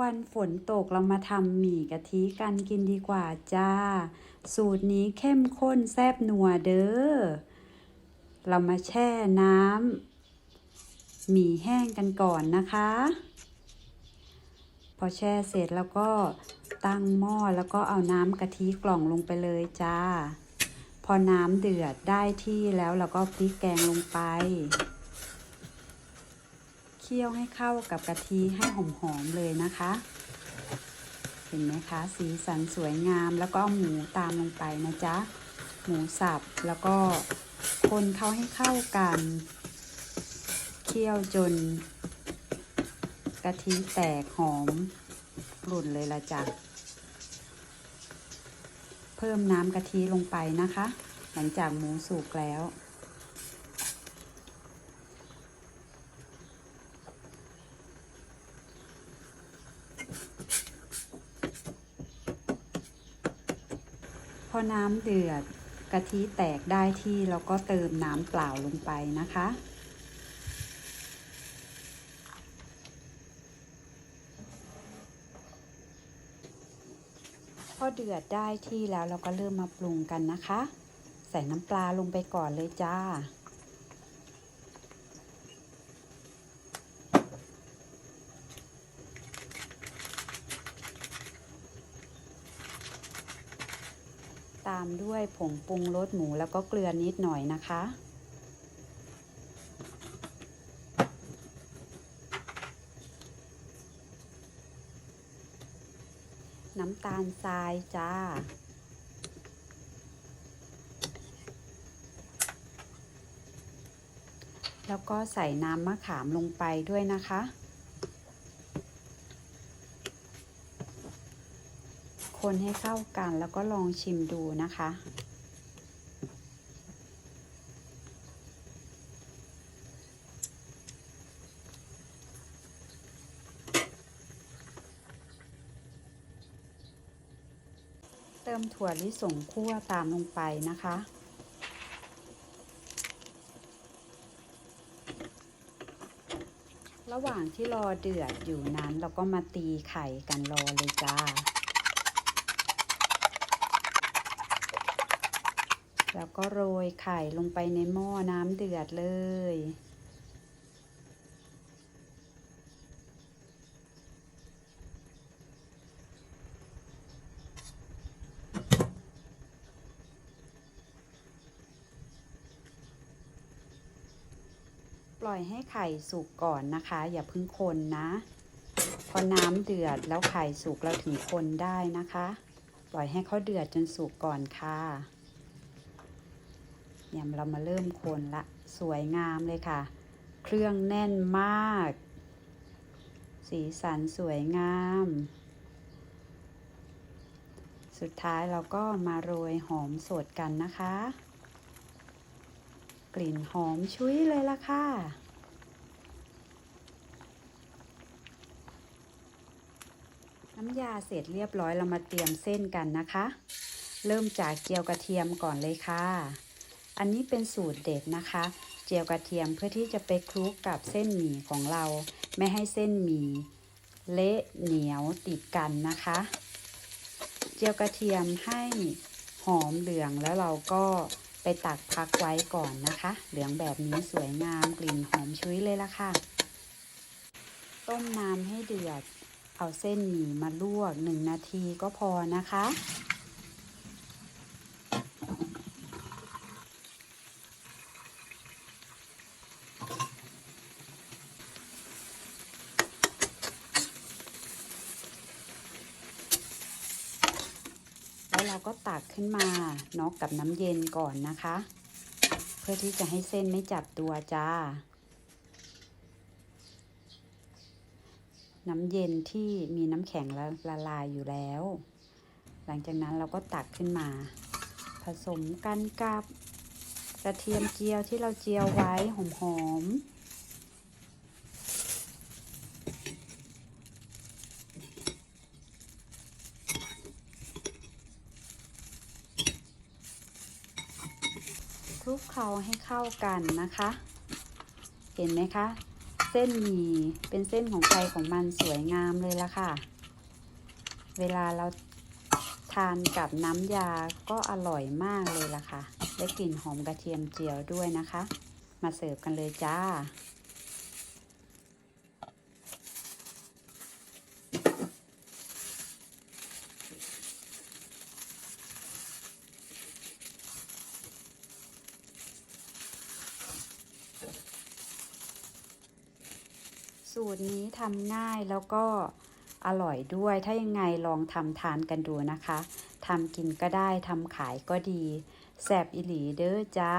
วันฝนตกเรามาทำหมี่กะทิกันกินดีกว่าจ้า สูตรนี้เข้มข้นแซ่บนัวเด้อ เรามาแช่น้ำหมี่แห้งกันก่อนนะคะ พอแช่เสร็จแล้วก็ตั้งหม้อแล้วก็เอาน้ำกะทิกล่องลงไปเลยจ้า พอน้ำเดือดได้ที่แล้วเราก็พริกแกงลงไป เคี่ยวให้เข้ากับกะทิให้หอมๆเลยนะคะ เห็นไหมคะ สีสันสวยงามแล้วก็หมูตามลงไปนะจ๊ะ หมูสับแล้วก็คนเข้าให้เข้ากัน เคี่ยวจนกะทิแตกหอมกลุ่นเลยละจ้ะเพิ่มน้ำกะทิลงไปนะคะ หลังจากหมูสุกแล้ว อน้ำเดือดกะทิแตกได้ที่เราก็เติมน้ำเปล่าลงไปนะคะ พอเดือดได้ที่แล้วเราก็เริ่มมาปรุงกันนะคะ ใส่น้ำปลาลงไปก่อนเลยจ้าามด้วยผงปรุงรสหมูแล้วก็เกลือนิดหน่อยนะคะ น้ำตาลทรายจ้าแล้วก็ใส่น้ำมะขามลงไปด้วยนะคะ คนให้เข้ากันแล้วก็ลองชิมดูนะคะ เติมถั่วลิสงคั่วตามลงไปนะคะระหว่างที่รอเดือดอยู่นั้นเราก็มาตีไข่กันรอเลยจ้า แล้วก็โรยไข่ลงไปในหม้อน้ำเดือดเลย ปล่อยให้ไข่สุกก่อนนะคะ อย่าพิ่งคนนะ พอน้ำเดือดแล้วไข่สุกเราถึงคนได้นะคะ ปล่อยให้เขาเดือดจนสุกก่อนค่ะ เนี่ยเรามาเริ่มคนละสวยงามเลยค่ะ เครื่องแน่นมาก สีสันสวยงาม สุดท้ายเราก็มาโรยหอมสดกันนะคะ กลิ่นหอมชุ้ยเลยล่ะค่ะน้ำยาเสร็จเรียบร้อยเรามาเตรียมเส้นกันนะคะ เริ่มจากเจียวกระเทียมก่อนเลยค่ะ อันนี้เป็นสูตรเด็ดนะคะ เจียวกระเทียมเพื่อที่จะไปคลุกกับเส้นหมี่ของเรา ไม่ให้เส้นหมี่เละเหนียวติดกันนะคะ เจียวกระเทียมให้หอมเหลืองแล้วเราก็ไปตักพักไว้ก่อนนะคะ เหลืองแบบนี้สวยงามกลิ่นหอมชุ้ยเลยละค่ะ ต้มน้ำให้เดือด เอาเส้นหมี่มาลวกหนึ่งนาทีก็พอนะคะ เราก็ตักขึ้นมาเน็อกกับน้ำเย็นก่อนนะคะ เพื่อที่จะให้เส้นไม่จับตัวจ้า น้ำเย็นที่มีน้ำแข็งละละลายอยู่แล้ว หลังจากนั้นเราก็ตักขึ้นมา ผสมกันกับกระเทียมเจียวที่เราเจียวไว้หอมๆ ลุกเคล้าให้เข้ากันนะคะ เห็นไหมคะ เส้นหมี่เป็นเส้นของใครของมันสวยงามเลยละค่ะ เวลาเราทานกับน้ำยาก็อร่อยมากเลยล่ะค่ะ ได้กลิ่นหอมกระเทียมเจียวด้วยนะคะ มาเสิร์ฟกันเลยจ้า สูตรนี้ทำง่ายแล้วก็อร่อยด้วย ถ้ายังไงลองทำทานกันดูนะคะทำกินก็ได้ทำขายก็ดี แสบอิหลีเด้อจ้า